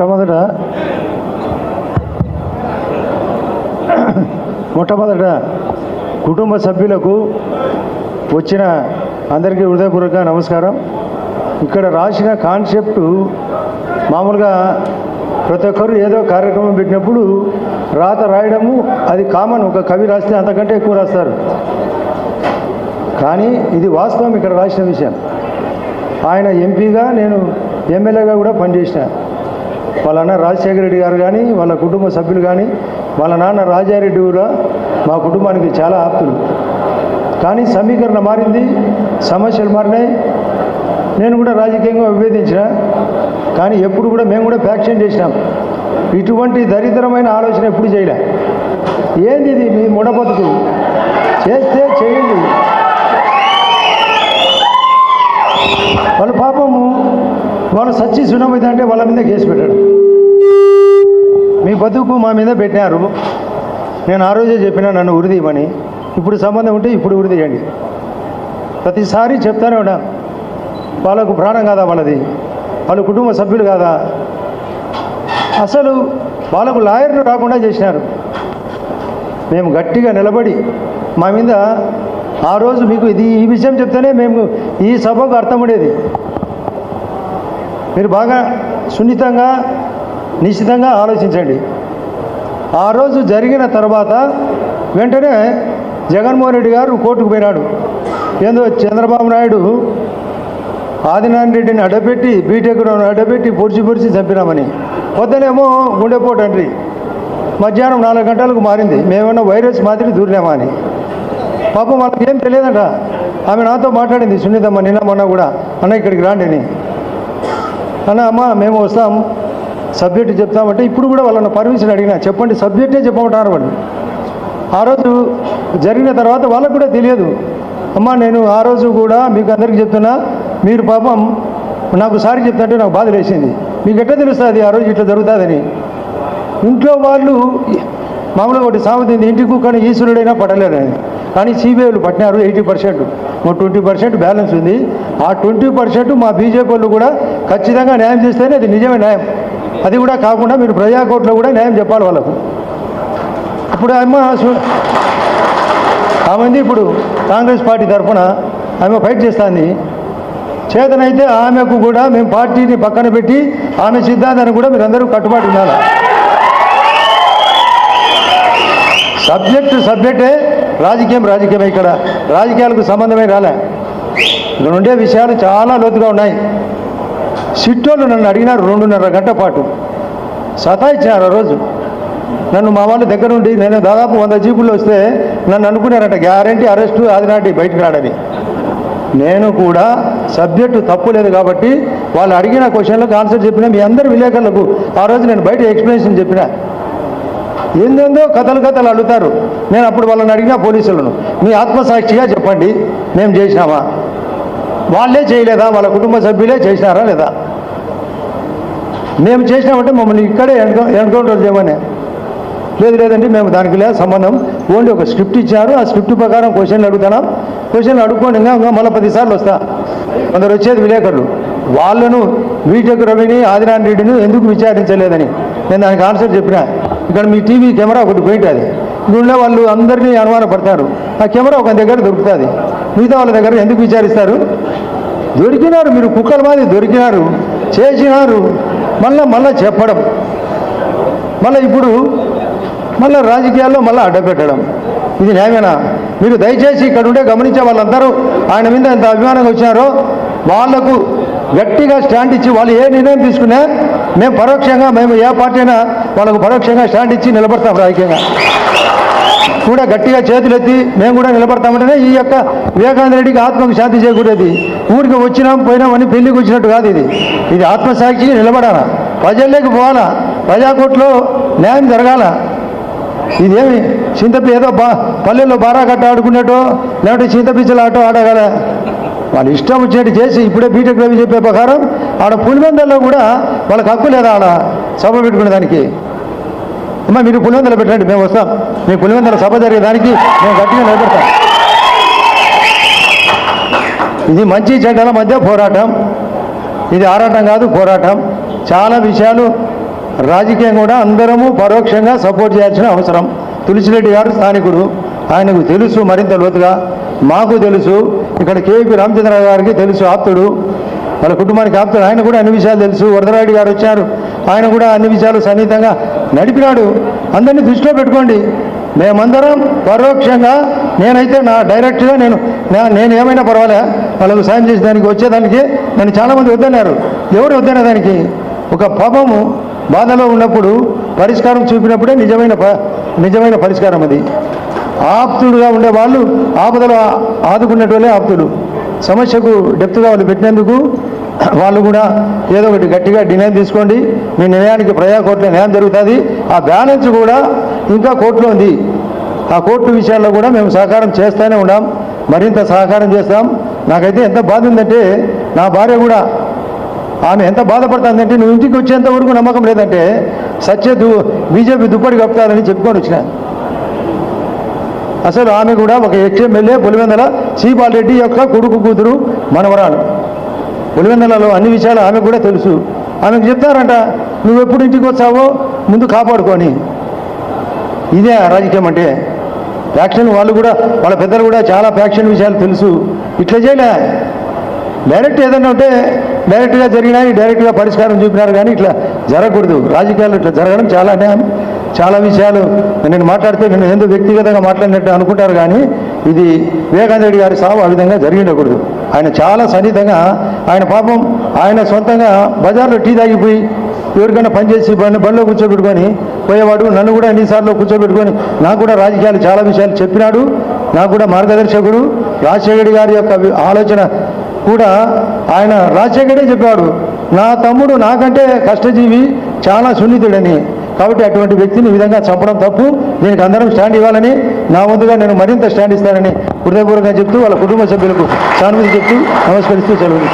మొట్టమొదట మొట్టమొదట కుటుంబ సభ్యులకు వచ్చిన అందరికీ హృదయపూర్వక నమస్కారం. ఇక్కడ రాసిన కాన్సెప్టు మామూలుగా ప్రతి ఒక్కరు ఏదో కార్యక్రమం పెట్టినప్పుడు రాత రాయడము అది కామన్ ఒక కవి రాస్తే అంతకంటే ఎక్కువ రాస్తారు. కానీ ఇది వాస్తవం ఇక్కడ రాసిన విషయం. ఆయన ఎంపీగా నేను ఎమ్మెల్యేగా కూడా పనిచేసిన. వాళ్ళ అన్న రాజశేఖర రెడ్డి గారు కానీ వాళ్ళ కుటుంబ సభ్యులు కానీ వాళ్ళ నాన్న రాజారెడ్డి కూడా మా కుటుంబానికి చాలా ఆప్తులు. కానీ సమీకరణ మారింది సమస్యలు మారినాయి. నేను కూడా రాజకీయంగా విభేదించిన కానీ ఎప్పుడు కూడా మేము కూడా ఫ్యాక్షన్ చేసినాం. ఇటువంటి దరిద్రమైన ఆలోచన ఎప్పుడు చేయలే. ఏంది ఇది? మీ ముడబతుకు చేస్తే చేయండి. వాళ్ళ పాపము వాళ్ళు సచ్చి సున్నమైతే అంటే వాళ్ళ మీద కేసు పెట్టాడు. మీ బతుకు మా మీద పెట్టినారు. నేను ఆ రోజే చెప్పిన నన్ను ఉరిదీయమని ఇప్పుడు సంబంధం ఉంటే ఇప్పుడు ఉరిదీయండి ప్రతిసారి చెప్తానే ఉన్నా వాళ్ళకు ప్రాణం కాదా వాళ్ళది? వాళ్ళ కుటుంబ సభ్యులు కాదా? అసలు వాళ్ళకు లాయర్లు రాకుండా చేసినారు. మేము గట్టిగా నిలబడి మా మీద ఆ రోజు మీకు ఇది ఈ విషయం చెప్తేనే మేము ఈ సభకు అర్థం ఉండేది. మీరు బాగా సున్నితంగా నిశ్చితంగా ఆలోచించండి. ఆ రోజు జరిగిన తర్వాత వెంటనే జగన్మోహన్ రెడ్డి గారు కోర్టుకు పోయినాడు. ఏందో చంద్రబాబు నాయుడు ఆదినారాయణ రెడ్డిని అడ్డపెట్టి బీటెక్లో అడ్డపెట్టి పొడిచి పొడిచి చంపినామని. పొద్దునేమో గుండెపోటు అండ్రి మధ్యాహ్నం నాలుగు గంటలకు మారింది. మేమన్నా వైరస్ మాదిరి దూరినామా అని. పాపం వాళ్ళకి ఏం తెలియదంట. ఆమె నాతో మాట్లాడింది సున్నితమ్మ నిన్న మొన్న కూడా అన్న ఇక్కడికి రాండి అని. అన్న అమ్మ మేము వస్తాం. సబ్జెక్టు చెప్తామంటే ఇప్పుడు కూడా వాళ్ళని పర్మిషన్ అడిగినా. చెప్పండి సబ్జెక్టే చెప్పమంటారు వాళ్ళు. ఆ రోజు జరిగిన తర్వాత వాళ్ళకు కూడా తెలియదు. అమ్మ నేను ఆ రోజు కూడా మీకు అందరికీ చెప్తున్నా మీరు పాపం నాకు సారి చెప్తుంటే నాకు బాధ వేసింది. మీకు ఎట్లా తెలుస్తుంది ఆ రోజు ఇట్లా జరుగుతుందని? ఇంట్లో వాళ్ళు మామూలుగా ఒకటి సామెత ఇంటికి ఇంటి కుక్కని ఈశ్వరుడైనా పడలేరని కానీ సిబిఐలు పట్టినారు eighty percent. Twenty percent balance ఉంది. ఆ ట్వంటీ పర్సెంట్ మా బీజేపీ వాళ్ళు కూడా ఖచ్చితంగా న్యాయం చేస్తేనే అది నిజమే న్యాయం. అది కూడా కాకుండా మీరు ప్రజా కోర్టులో కూడా న్యాయం చెప్పాలి వాళ్ళకు. ఇప్పుడు అమ్మ సు- ఆమె ఇప్పుడు కాంగ్రెస్ పార్టీ తరఫున ఆమె ఫైట్ చేస్తుంది. చేతనైతే ఆమెకు కూడా మేము పార్టీని పక్కన పెట్టి ఆమె సిద్ధాంతాన్ని కూడా మీరందరూ కట్టుబాటు ఉండాలి? సబ్జెక్టు సబ్జెక్టే రాజకీయం రాజకీయమే ఇక్కడ. రాజకీయాలకు సంబంధమే రాలే. ఇక్కడ ఉండే విషయాలు చాలా లోతుగా ఉన్నాయి. సిట్టోళ్ళు నన్ను అడిగినారు రెండున్నర గంట పాటు. సతాయించినారు ఆ రోజు. నన్ను మా వాళ్ళ దగ్గర ఉండి నేను దాదాపు వంద జీపుల్లో వస్తే నన్ను అనుకున్నారంట గ్యారంటీ అరెస్టు ఆదినాటి బయటకు రాడని. నేను కూడా సబ్జెక్టు తప్పు లేదు కాబట్టి వాళ్ళు అడిగిన క్వశ్చన్లకు ఆన్సర్ చెప్పిన మీ అందరు విలేకరులకు ఆ రోజు నేను బయట ఎక్స్ప్లెనేషన్ చెప్పిన. ఏందేందో కథలు కథలు అడుగుతారు. నేను అప్పుడు వాళ్ళని అడిగిన పోలీసులను మీ ఆత్మసాక్షిగా చెప్పండి మేము చేసినామా? వాళ్ళే చేయలేదా? వాళ్ళ కుటుంబ సభ్యులే చేసినారా లేదా? మేము చేసినామంటే మమ్మల్ని ఇక్కడే ఎన్కౌ- ఎన్కౌంటర్ చేయమని. లేదు లేదండి మేము దానికి లేదు సంబంధం. ఓన్లీ ఒక స్క్రిప్ట్ ఇచ్చారు. ఆ స్క్రిప్ట్ ప్రకారం క్వశ్చన్లు అడుగుతున్నాం. క్వశ్చన్లు అడుక్కోండి ఇంకా మళ్ళీ పదిసార్లు వస్తా. కొందరు వచ్చేది విలేకరులు. వాళ్ళను బీటెక్ రవిని ఆదినారాయణ రెడ్డిని ఎందుకు విచారించలేదని? నేను దానికి ఆన్సర్ చెప్పిన. ఇక్కడ మీ టీవీ కెమెరా ఒకటి పోయింది అది ఇక్కడ వాళ్ళు అందరినీ అనుమానపడతారు. ఆ కెమెరా ఒక దగ్గర దొరుకుతుంది. మిగతా వాళ్ళ దగ్గర ఎందుకు విచారిస్తారు? దొరికినారు మీరు కుక్కల మాది దొరికినారు చేసినారు. మళ్ళా మళ్ళా చెప్పడం. మళ్ళీ ఇప్పుడు మళ్ళీ రాజకీయాల్లో మళ్ళీ అడ్డపెట్టడం ఇది న్యాయమేనా? మీరు దయచేసి ఇక్కడ ఉండే గమనించే వాళ్ళందరూ ఆయన మీద ఎంత అభిమానంగా వచ్చినారో వాళ్ళకు గట్టిగా స్టాండ్ ఇచ్చి వాళ్ళు ఏ నిర్ణయం తీసుకున్నా మేము పరోక్షంగా మేము ఏ పార్టీ అయినా వాళ్ళకు పరోక్షంగా స్టాండ్ ఇచ్చి నిలబడతాం రాజకీయంగా. కూడా గట్టిగా చేతులెత్తి మేము కూడా నిలబడతామంటేనే ఈ యొక్క వివేకానంద రెడ్డికి ఆత్మకు శాంతి చేకూరేది. ఊరికి వచ్చినాం పోయినామని పెళ్ళికి వచ్చినట్టు కాదు ఇది. ఇది ఆత్మసాక్షిగా నిలబడాలా. ప్రజల్లోకి పోవాలా? ప్రజాకోట్లో న్యాయం జరగాల? ఇదేమి చింతపి ఏదో బా పల్లెల్లో బారా కట్ట ఆడుకునేటో లేకపోతే చింతపిచ్చలు ఆటో ఆడగల? వాళ్ళు ఇష్టం వచ్చినట్టు చేసి ఇప్పుడే బీటెక్ రవి చెప్పే ప్రకారం ఆడ పులివెందల్లో కూడా వాళ్ళకి హక్కు లేదా ఆడ సభ పెట్టుకునే దానికి? అమ్మా మీరు పులివెందలు పెట్టండి మేము వస్తాం. మీ పులివెందల సభ జరిగేదానికి మేము గట్టిగా నిలబెడతాం. ఇది మంచి చెడ్డల మధ్య పోరాటం. ఇది ఆరాటం కాదు పోరాటం. చాలా విషయాలు రాజకీయం కూడా అందరము పరోక్షంగా సపోర్ట్ చేయాల్సిన అవసరం. తులసిరెడ్డి గారు స్థానికుడు. ఆయనకు తెలుసు మరింత లోతుగా. మాకు తెలుసు. ఇక్కడ కేపీ రామచంద్ర గారికి తెలుసు ఆప్తుడు. వాళ్ళ కుటుంబానికి ఆపుతాడు. ఆయన కూడా అన్ని విషయాలు తెలుసు. వరదరాయుడు గారు వచ్చారు. ఆయన కూడా అన్ని విషయాలు సన్నిహితంగా నడిపినాడు. అందరినీ దృష్టిలో పెట్టుకోండి. మేమందరం పరోక్షంగా నేనైతే నా డైరెక్ట్గా నేను నేను ఏమైనా పర్వాలే. వాళ్ళకు సాయం చేసేదానికి వచ్చేదానికి నన్ను చాలామంది వద్దన్నారు. ఎవరు వద్దనే దానికి? ఒక పాపము బాధలో ఉన్నప్పుడు పరిష్కారం చూపినప్పుడే నిజమైన ప- నిజమైన పరిష్కారం అది. ఆప్తుడుగా ఉండే వాళ్ళు ఆపదలో ఆదుకున్నటువంటి ఆప్తుడు సమస్యకు డెప్త్గా వాళ్ళు పెట్టినందుకు వాళ్ళు కూడా ఏదో ఒకటి గట్టిగా డినైన్ తీసుకోండి. మీ నిర్ణయానికి ప్రజా కోర్టులో న్యాయం జరుగుతుంది. ఆ బ్యాలెన్స్ కూడా ఇంకా కోర్టులో ఉంది. ఆ కోర్టు విషయాల్లో కూడా మేము సహకారం చేస్తూనే ఉన్నాం. మరింత సహకారం చేస్తాం. నాకైతే ఎంత బాధ ఉందంటే నా భార్య కూడా ఆమె ఎంత బాధపడుతుందంటే నువ్వు ఇంటికి వచ్చేంత వరకు నమ్మకం లేదంటే సత్య దు బీజేపీ దుప్పటి కప్పుతారని చెప్పుకొని వచ్చిన. అసలు ఆమె కూడా ఒక ఎక్స్ఎమ్మెల్యే పులివెందల శ్రీపాల్ రెడ్డి యొక్క కొడుకు కూతురు మనవరాలు. పులివెందలలో అన్ని విషయాలు ఆమెకు కూడా తెలుసు. ఆమెకు చెప్తారంట నువ్వు ఎప్పుడు ఇంటికి వచ్చావో ముందు కాపాడుకొని. ఇదే రాజకీయం అంటే. ఫ్యాక్షన్ వాళ్ళు కూడా వాళ్ళ పెద్దలు కూడా చాలా ఫ్యాక్షన్ విషయాలు తెలుసు. ఇట్లా చేయలే. డైరెక్ట్ ఏదైనా ఉంటే డైరెక్ట్గా జరిగినాయి డైరెక్ట్గా పరిష్కారం చూపినారు కానీ ఇట్లా జరగకూడదు. రాజకీయాలు ఇట్లా జరగడం చాలా అన్యాయం చాలా విషయాలు నేను మాట్లాడితే నేను ఎందుకు వ్యక్తిగతంగా మాట్లాడినట్టు అనుకుంటారు కానీ ఇది వివేకానంద రెడ్డి గారి సాగు ఆ విధంగా జరిగిండకూడదు. ఆయన చాలా సన్నిహితంగా ఆయన పాపం ఆయన సొంతంగా బజార్లో టీ తాగిపోయి ఎవరికైనా పనిచేసి బండి బండిలో కూర్చోబెట్టుకొని పోయేవాడు. నన్ను కూడా ఎన్నిసార్లు కూర్చోబెట్టుకొని నాకు కూడా రాజకీయాలు చాలా విషయాలు చెప్పినాడు. నాకు కూడా మార్గదర్శకుడు రాజశేఖర్ గారి యొక్క ఆలోచన కూడా ఆయన రాజశేఖరే చెప్పాడు నా తమ్ముడు నాకంటే కష్టజీవి చాలా సున్నితుడని. కాబట్టి అటువంటి వ్యక్తిని ఈ విధంగా చంపడం తప్పు. దీనికి అందరం స్టాండ్ ఇవ్వాలని నా ముందుగా నేను మరింత స్టాండ్ ఇస్తానని హృదయపూర్వకంగా చెప్తూ వాళ్ళ కుటుంబ సభ్యులకు సానుభూతి చెప్తూ నమస్కరిస్తూ సెలవు